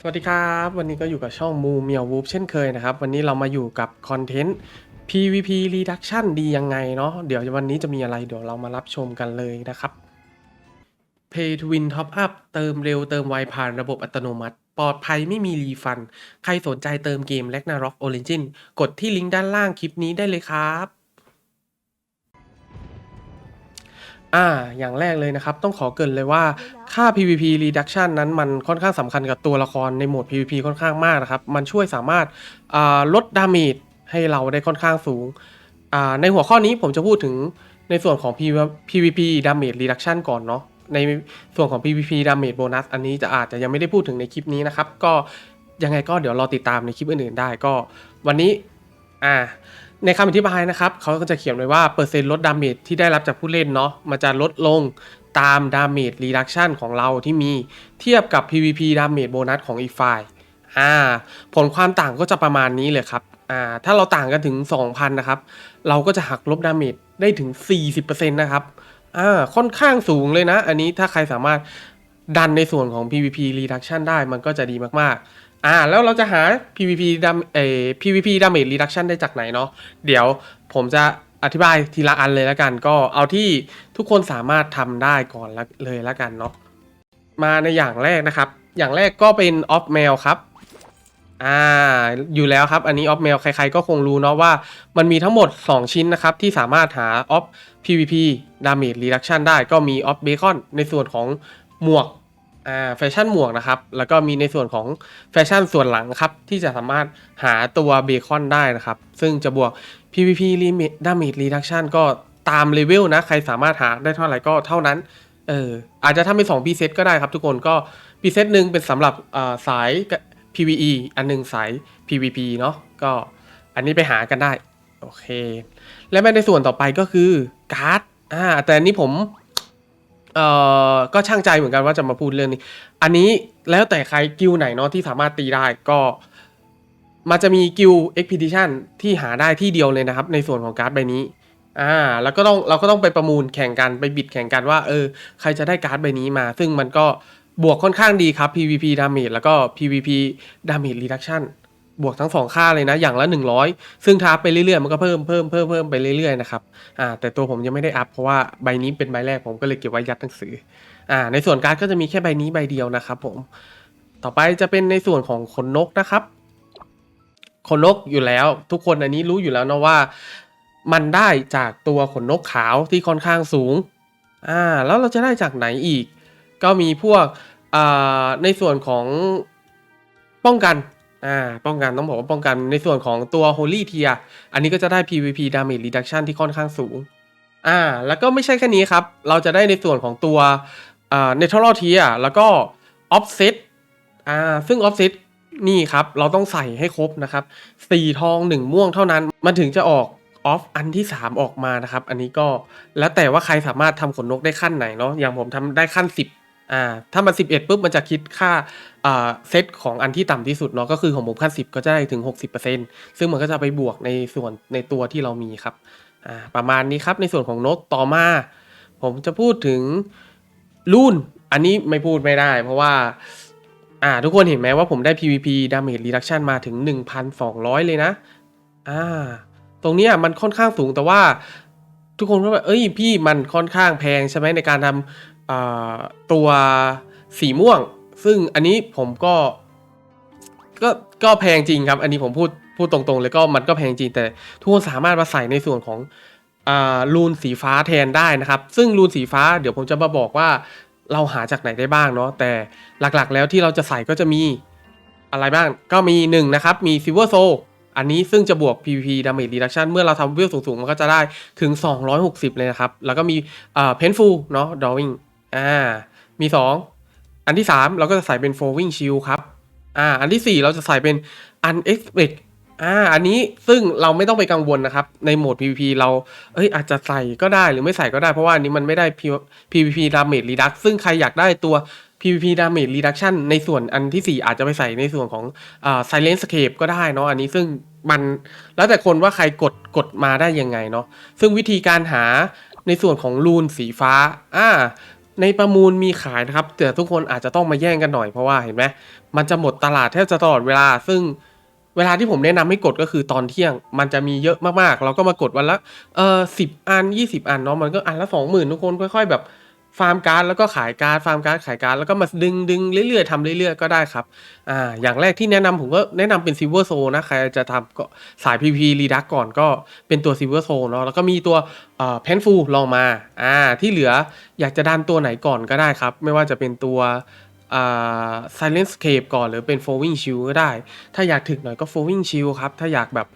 สวัสดีครับ วันนี้ก็อยู่กับช่องมูเมียววูฟเช่นเคยนะครับ วันนี้เรามาอยู่กับคอนเทนต์ PVP Reduction ดียังไงเนาะเดี๋ยววันนี้จะมีอะไรเดี๋ยวเรามารับชมกันเลยนะครับ Pay to Win Top Up เติมเร็วเติมไวผ่านระบบอัตโนมัติ ปลอดภัยไม่มีรีฟัน ใครสนใจเติมเกม Ragnarok Origin กดที่ลิงก์ด้านล่างคลิปนี้ได้เลยครับ อ่า อย่างแรกเลยนะครับ ต้องขอเกรินเลยว่าค่า PVP reduction นั้นมันค่อนข้างสำคัญกับตัวละครในโหมด PVP ค่อนข้างมากนะครับ มันช่วยสามารถอ่าลดดาเมจให้เราได้ค่อนข้างสูงอ่าในหัวข้อนี้ผมจะพูดถึงในส่วนของ PVP damage reduction ก่อนเนาะ ในส่วนของ PVP damage bonus อันนี้จะอาจจะยังไม่ได้พูดถึงในคลิปนี้นะครับ ก็ยังไงก็เดี๋ยวรอติดตามในคลิปอื่นๆได้ก็วันนี้อ่า ในคำอธิบายนะครับเขาก็จะเขียนไว้ว่าเปอร์เซ็นต์ลดดาเมจที่ได้รับจากผู้เล่นเนาะมันจะลดลงตามดาเมจรีดักชันของเราที่มีเทียบกับ PVP ดาเมจโบนัสของอีกฝ่ายอ่าผลความต่างก็จะประมาณนี้เลยครับอ่าถ้าเราต่างกันถึง 2,000 นะครับ เราก็จะหักลบดาเมจได้ถึง 40%นะครับอ่าค่อนข้างสูงเลยนะ อันนี้ถ้าใครสามารถดันในส่วนของ PVP reduction ได้มันก็จะดีมากๆ อ่าแล้วเราจะหา PVP ดามเอ่อ PVP damage reduction ได้จากไหนเนาะเดี๋ยวผมจะอธิบายทีละอันเลยแล้วกัน ก็เอาที่ทุกคนสามารถทำได้ก่อนเลยแล้วกันเนาะมาในอย่างแรกนะครับ อย่างแรกก็เป็น off mail ครับอ่าอยู่แล้วครับ อันนี้ off mail ใครๆก็คงรู้เนาะว่ามันมีทั้งหมด 2 ชิ้นนะครับ ที่สามารถหา off PVP damage reduction ได้ก็มี off bacon ในส่วนของหมวก อ่าแฟชั่นหมวกนะครับ แล้วก็มีในส่วนของแฟชั่นส่วนหลังครับ ที่จะสามารถหาตัวเบคอนได้นะครับ ซึ่งจะบวก PVP limit damage reduction ก็ตามเลเวลนะ ใครสามารถหาได้เท่าไหร่ก็เท่านั้น เอออาจจะทำเป็น2 p ีเซตก็ได้ครับทุกคนก็ p ีเซตหนึ่งเป็นสำหรับสาย PVE อันหนึงสาย PVP เนาะก็อันนี้ไปหากันได้ โอเค และแม่ในส่วนต่อไปก็คือการ์ดอ่าแต่อันนี้ผม เอ่อก็ช่างใจเหมือนกันว่าจะมาพูดเรื่องนี้ อันนี้แล้วแต่ใครกิลไหนเนาะที่สามารถตีได้ก็มันจะมีกิล expedition ที่หาได้ที่เดียวเลยนะครับ ในส่วนของการ์ดใบนี้อ่าแล้วก็ต้องเราก็ต้องไปประมูลแข่งกันไปบิดแข่งกันว่าเออใครจะได้การ์ดใบนี้มา ซึ่งมันก็บวกค่อนข้างดีครับ PVP damage แล้วก็ PVP damage reduction บวกทั้งสองค่าเลยนะ อย่างละ 100 ซึ่งทับไปเรื่อยๆ มันก็เพิ่มเพิ่มเพิ่มเพิ่มไปเรื่อยๆนะครับอ่าแต่ตัวผมยังไม่ได้อัพเพราะว่าใบนี้เป็นใบแรกผมก็เลยเก็บไว้ยัดหนังสืออ่าในส่วนการ์ดก็จะมีแค่ใบนี้ใบเดียวนะครับผมต่อไปจะเป็นในส่วนของขนนกนะครับขนนกอยู่แล้ว ทุกคนอันนี้รู้อยู่แล้วนะว่า มันได้จากตัวขนนกขาวที่ค่อนข้างสูงอ่าแล้วเราจะได้จากไหนอีก ก็มีพวกอ่าในส่วนของป้องกัน อ่าป้องกันต้องบอกว่าป้องกันในส่วนของตัว Holy Tier อันนี้ก็จะได้ PVP Damage Reduction ที่ค่อนข้างสูง อ่า แล้วก็ไม่ใช่แค่นี้ครับ เราจะได้ในส่วนของตัวอ่า Natural Tier แล้วก็ Offset อ่าซึ่ง Offset นี่ครับ เราต้องใส่ให้ครบนะครับสี่ทองหนึ่งม่วงเท่านั้น มันถึงจะออกออฟอันที่ 3 ออกมานะครับ อันนี้ก็แล้วแต่ว่าใครสามารถทำขนนกได้ขั้นไหนเนาะอย่างผมทำได้ขั้น 10 อ่าถ้ามัน 11ปุ๊บมันจะคิดค่าอ่าเซตของอันที่ต่ำที่สุดเนาะก็คือของผมขั้น10 ก็จะได้ถึง 60%ซึ่งมันก็จะไปบวกในส่วนในตัวที่เรามีครับอ่าประมาณนี้ครับในส่วนของนกต่อมา ผมจะพูดถึงรุ่นอันนี้ไม่พูดไม่ได้ เพราะว่าอ่าทุกคนเห็นไหมว่าผมได้ PVP Damage Reduction มาถึง 1,200 เลยนะอ่าตรงนี้มันค่อนข้างสูงแต่ว่าทุกคนก็แบบเอ้ยพี่มันค่อนข้างแพงใช่ไหมในการทำ ตัวสีม่วง ซึ่งอันนี้ผมก็ ก็ก็แพงจริงครับ อันนี้ผมพูดพูดตรงๆเลยก็มันก็แพงจริงแต่ทุกคนสามารถมาใส่ในส่วนของอรูนสีฟ้าแทนได้นะครับ ซึ่งรูนสีฟ้าเดี๋ยวผมจะมาบอกว่าเราหาจากไหนได้บ้างเนาะแต่หลักๆแล้วที่เราจะใส่ก็จะมีอะไรบ้าง ก็มีหนึ่งนะครับ มี Silver Soul อันนี้ซึ่งจะบวก PVP Damage Reduction เมื่อเราทำเวลสูงๆ มันก็จะได้ถึง 260 เลยนะครับ แล้วก็มีอ่า Painful เนาะ Drawing อ่า มี 2 อันที่ 3 เราก็จะใส่เป็น Flowing Shield ครับ อ่า อันที่ 4 เราจะใส่เป็น Unexpected อ่า อันนี้ซึ่งเราไม่ต้องไปกังวลนะครับ ในโหมด PVP เรา เอ้ย อาจจะใส่ก็ได้หรือไม่ใส่ก็ได้ เพราะว่าอันนี้มันไม่ได้ PVP Damage Reduct ซึ่งใครอยากได้ตัว PVP Damage Reduction ในส่วนอันทีสี่ 4 อาจจะไปใส่ในส่วนของอ่า Silent Scape ก็ได้เนาะ อันนี้ซึ่งมันแล้วแต่คนว่าใครกดกดมาได้ยังไงเนาะ ซึ่งวิธีการหาในส่วนของรูนสีฟ้า อ่า ในประมูลมีขายนะครับแต่ทุกคนอาจจะต้องมาแย่งกันหน่อยเพราะว่าเห็นไหมมันจะหมดตลาดแทบจะตลอดเวลา ซึ่งเวลาที่ผมแนะนำให้กดก็คือตอนเที่ยง มันจะมีเยอะมากๆ เราก็มากดวันละเออสิบอันยี่สิบอันเนาะมันก็อันละสองหมื่นทุกคนค่อย ๆ แบบ ฟาร์มการ์ดแล้วก็ขายการ์ดฟาร์มการ์ดขายการ์ดแล้วก็มาดึงดึงเรื่อยๆทำเรื่อยๆก็ได้ครับอ่าอย่างแรกที่แนะนำผมก็แนะนำเป็นซิ l เวอร์โซนะใครจะทำก็สาย PP รีดักก่อนก็เป็นตัวซิ l เวอร์โซเนาะแล้วก็มีตัวเอ่อเพนฟูลองมาอ่าที่เหลืออยากจะดันตัวไหนก่อนก็ได้ครับ ไม่ว่าจะเป็นตัวอ่า Silent Scape ก่อนหรือเป็น Flowing Shield ก็ได้ ถ้าอยากถึกหน่อยก็ Flowing Shield ครับ ถ้าอยากแบบ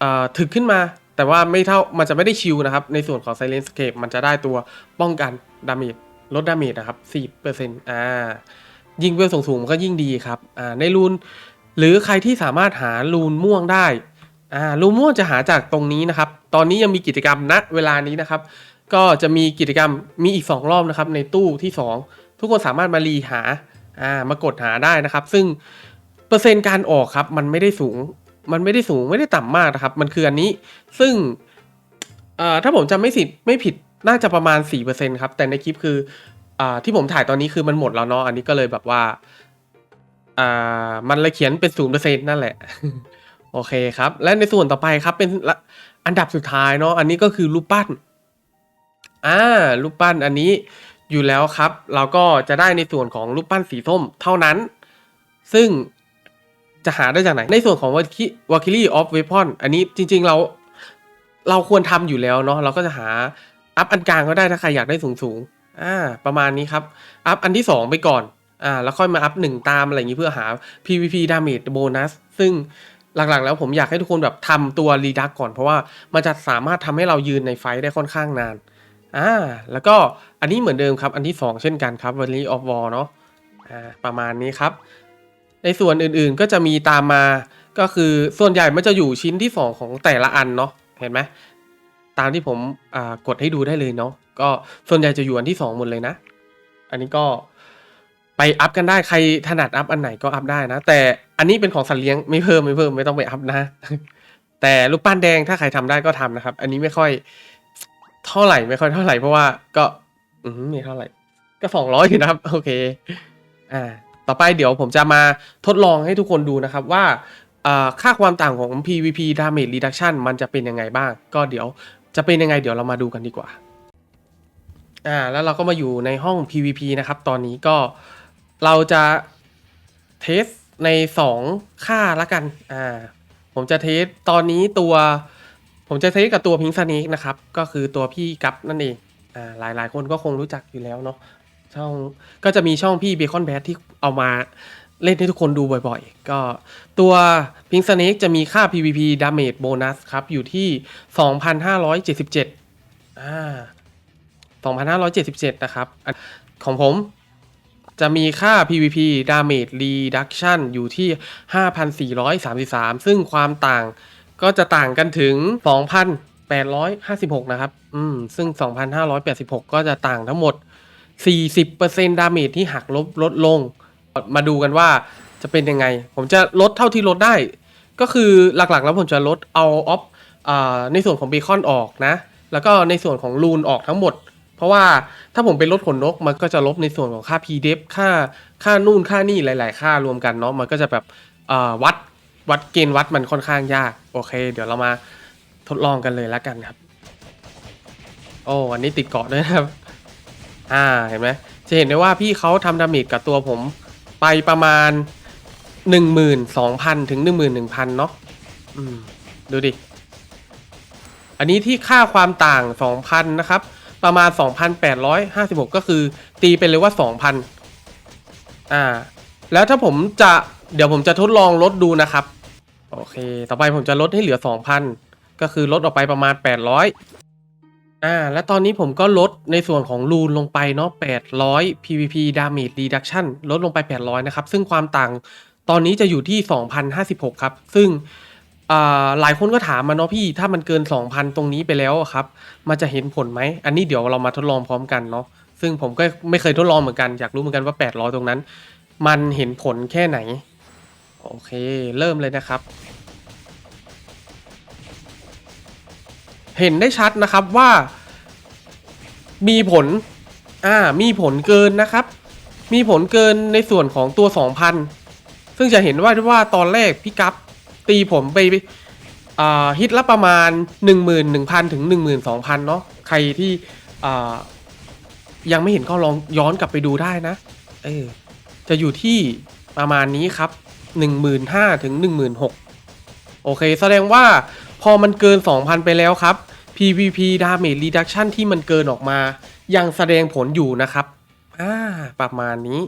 เอ่อถึกขึ้นมา แต่ว่าไม่เท่ามันจะไม่ได้ชิลนะครับ ในส่วนของ Silent Scape มันจะได้ตัวป้องกันดาเมจลดดาเมจนะครับ4%อ่ายิงเวลสูงๆมันก็ยิ่งดีครับอ่าในรูนหรือใครที่สามารถหารูนม่วงได้อ่ารูนม่วงจะหาจากตรงนี้นะครับ ตอนนี้ยังมีกิจกรรมณเวลานี้นะครับ ก็จะมีกิจกรรมมีอีก 2 รอบนะครับ ในตู้ที่ 2 ทุกคนสามารถมารีหาอ่ามากดหาได้นะครับ ซึ่งเปอร์เซ็นต์การออกครับ มันไม่ได้สูงมันไม่ได้สูงไม่ได้ต่ำมากนะครับ มันคืออันนี้ซึ่งอ่อถ้าผมจำไม่ผิดไม่ผิด น่าจะประมาณ 4%ครับ แต่ในคลิปคืออ่าที่ผมถ่ายตอนนี้คือมันหมดแล้วเนาะอันนี้ก็เลยแบบว่าอ่ามันเลยเขียนเป็น0%นั่นแหละ โอเคครับ และในส่วนต่อไปครับเป็นอันดับสุดท้ายเนาะอันนี้ก็คือรูปปั้นอ่ารูปปั้นอันนี้อยู่แล้วครับ เราก็จะได้ในส่วนของรูปปั้นสีส้มเท่านั้น ซึ่งจะหาได้จากไหน ในส่วนของวาคิวาคิลี่ออฟเวพอนอันนี้จริงๆเราเราควรทำอยู่แล้วเนาะเราก็จะหา อัพอันกลางก็ได้ถ้าใครอยากได้สูงๆอ่าประมาณนี้ครับ อัพอันที่ 2 ไปก่อนอ่าแล้วค่อยมาอัพหนึ่งตามอะไรอย่างนี้เพื่อหา PVP damage bonus ซึ่งหลักๆ แล้วผมอยากให้ทุกคนแบบทำตัวรีดักก่อนเพราะว่ามันจะสามารถทำให้เรายืนในไฟท์ได้ค่อนข้างนานอ่าแล้วก็อันนี้เหมือนเดิมครับ อันที่ 2 เช่นกันครับ v a l l y of War เนาะอ่าประมาณนี้ครับ ในส่วนอื่นๆก็จะมีตามมาก็คือส่วนใหญ่มันจะอยู่ชิ้นที่ 2 ของแต่ละอันเนาะเห็นไหม ตามที่ผมกดให้ดูได้เลยเนาะก็ส่วนใหญ่จะอยู่อันที่ 2 หมดเลยนะ อันนี้ก็ไปอัพกันได้ใครถนัดอัพอันไหนก็อัพได้นะ แต่อันนี้เป็นของสัตว์เลี้ยงไม่เพิ่มไม่เพิ่มไม่ต้องไปอัพนะ แต่ลูกปั้นแดงถ้าใครทำได้ก็ทำนะครับ อันนี้ไม่ค่อยเท่าไหร่ไม่ค่อยเท่าไหร่เพราะว่าก็ อืมไม่เท่าไหร่ ก็สองร้อยอยู่นะครับ โอเค อ่า ต่อไปเดี๋ยวผมจะมาทดลองให้ทุกคนดูนะครับว่าค่าความต่างของ PVP Damage Reduction มันจะเป็นยังไงบ้าง ก็เดี๋ยว จะเป็นยังไงเดี๋ยวเรามาดูกันดีกว่า อ่า แล้วเราก็มาอยู่ในห้อง PVP นะครับ ตอนนี้ก็เราจะเทสใน 2 ค่าละกัน อ่า ผมจะเทสตอนนี้ตัว ผมจะเทสกับตัวพิง k ส n น k นะครับ ก็คือตัวพี่กัปนั่นเอง อ่า หลายๆคนก็คงรู้จักอยู่แล้วเนาะ ช่อง ก็จะมีช่องพี่เบคอนแบทที่เอามา เล่นให้ทุกคนดูบ่อยๆ ก็ตัวพิง k ส n น k จะมีค่า PVP Damage Bonus ครับ อยู่ที่ 2,577อ่า2,577 นะครับ ของผมจะมีค่า PVP Damage Reduction อยู่ที่ 5,433 ซึ่งความต่างก็จะต่างกันถึง 2,856 นะครับ อืม ซึ่ง 2,586 ก็จะต่างทั้งหมด 40%ดาเมจที่หักลบลดลง มาดูกันว่าจะเป็นยังไง ผมจะลดเท่าที่ลดได้ ก็คือหลักๆแล้วผมจะลดเอาออฟในส่วนของเบคอนออกนะ แล้วก็ในส่วนของลูนออกทั้งหมด เพราะว่าถ้าผมเป็นลดขนนกมันก็จะลบในส่วนของค่า p d e f ค่าค่านู่นค่านี่หลาย ๆ ค่ารวมกันเนาะมันก็จะแบบวัดวัดเกณฑ์วัดมันค่อนข้างยาก โอเค เดี๋ยวเรามาทดลองกันเลยแล้วกันครับ โอ้อันนี้ติดเกาะด้วยนะครับ อ่าเห็นไหมจะเห็นได้ว่าพี่เขาทำดาเมจกับตัวผม ไปประมาณ 12,000 ถึง 11,000 เนาะอืม ดูดิ อันนี้ที่ค่าความต่าง 2,000 นะครับ ประมาณ 2,856 ก็คือ ตีไปเลยว่า 2,000 อ่า แล้วถ้าผมจะเดี๋ยวผมจะทดลองลดดูนะครับ โอเค ต่อไปผมจะลดให้เหลือ 2,000 ก็คือลดออกไปประมาณ 800 อ่าและตอนนี้ผมก็ลดในส่วนของรูนลงไปเนาะ 800 PVP Damage Reduction ลดลงไป 800 นะครับ ซึ่งความต่างตอนนี้จะอยู่ที่ 2,056 ครับ ซึ่ง อ่า หลายคนก็ถามมาเนาะพี่ ถ้ามันเกิน 2,000 ตรงนี้ไปแล้วอะครับ มันจะเห็นผลไหม อันนี้เดี๋ยวเรามาทดลองพร้อมกันเนาะ ซึ่งผมก็ไม่เคยทดลองเหมือนกัน อยากรู้เหมือนกันว่า 800 ตรงนั้น มันเห็นผลแค่ไหน โอเค เริ่มเลยนะครับ เห็นได้ชัดนะครับว่า มีผลอ่ามีผลเกินนะครับ มีผลเกินในส่วนของตัว 2,000 ซึ่งจะเห็นว่าว่าตอนแรกพี่กัฟตีผมไปอ่าฮิตละประมาณ 11,000 ถึง 12,000 เนาะใครที่อ่ายังไม่เห็นก็ลองย้อนกลับไปดูได้นะ เออ จะอยู่ที่ประมาณนี้ครับ 15,000 ถึง 16,000 โอเค แสดงว่า พอมันเกิน 2,000 ไปแล้วครับ PVP Damage Reduction ที่มันเกินออกมา ยังแสดงผลอยู่นะครับอ่าประมาณนี้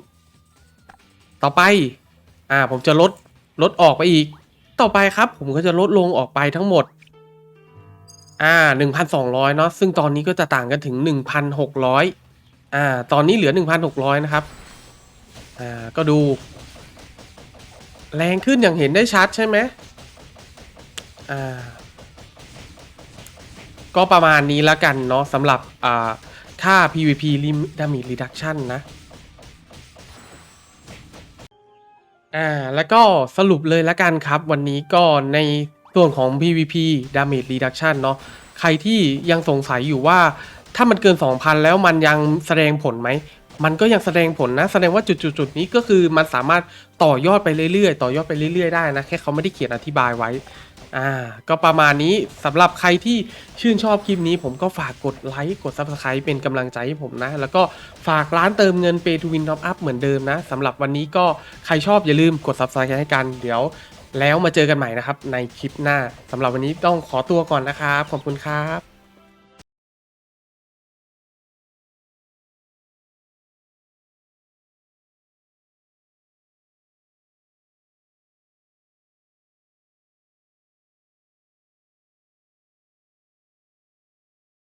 ต่อไป อ่า ผมจะลดลดออกไปอีก ต่อไปครับ ผมก็จะลดลงออกไปทั้งหมด อ่า 1,200 เนาะซึ่งตอนนี้ก็จะต่างกันถึง 1,600 อ่า ตอนนี้เหลือ 1,600 นะครับ อ่า ก็ดู แรงขึ้นอย่างเห็นได้ชัดใช่ไหมอ่า ก็ประมาณนี้แล้วกันเนาะสำหรับค่า PVP Damage Reduction นะอ่าแล้วก็สรุปเลยแล้วกันครับ วันนี้ก็ในส่วนของ PVP Damage Reduction เนาะใครที่ยังสงสัยอยู่ว่าถ้ามันเกิน 2,000 แล้วมันยังแสดงผลไหม มันก็ยังแสดงผลนะ แสดงว่าจุดๆนี้ก็คือมันสามารถต่อยอดไปเรื่อยๆ ต่อยอดไปเรื่อยๆได้นะ แค่เขาไม่ได้เขียนอธิบายไว้ อ่าก็ประมาณนี้สำหรับใครที่ชื่นชอบคลิปนี้ ผมก็ฝากกดไลค์กด Subscribe เป็นกำลังใจให้ผมนะ แล้วก็ฝากร้านเติมเงิน Pay to Win Top Up เหมือนเดิมนะสำหรับวันนี้ก็ใครชอบอย่าลืมกด Subscribe ให้กันเดี๋ยว แล้วมาเจอกันใหม่นะครับในคลิปหน้าสำหรับวันนี้ต้องขอตัวก่อนนะครับ ขอบคุณครับ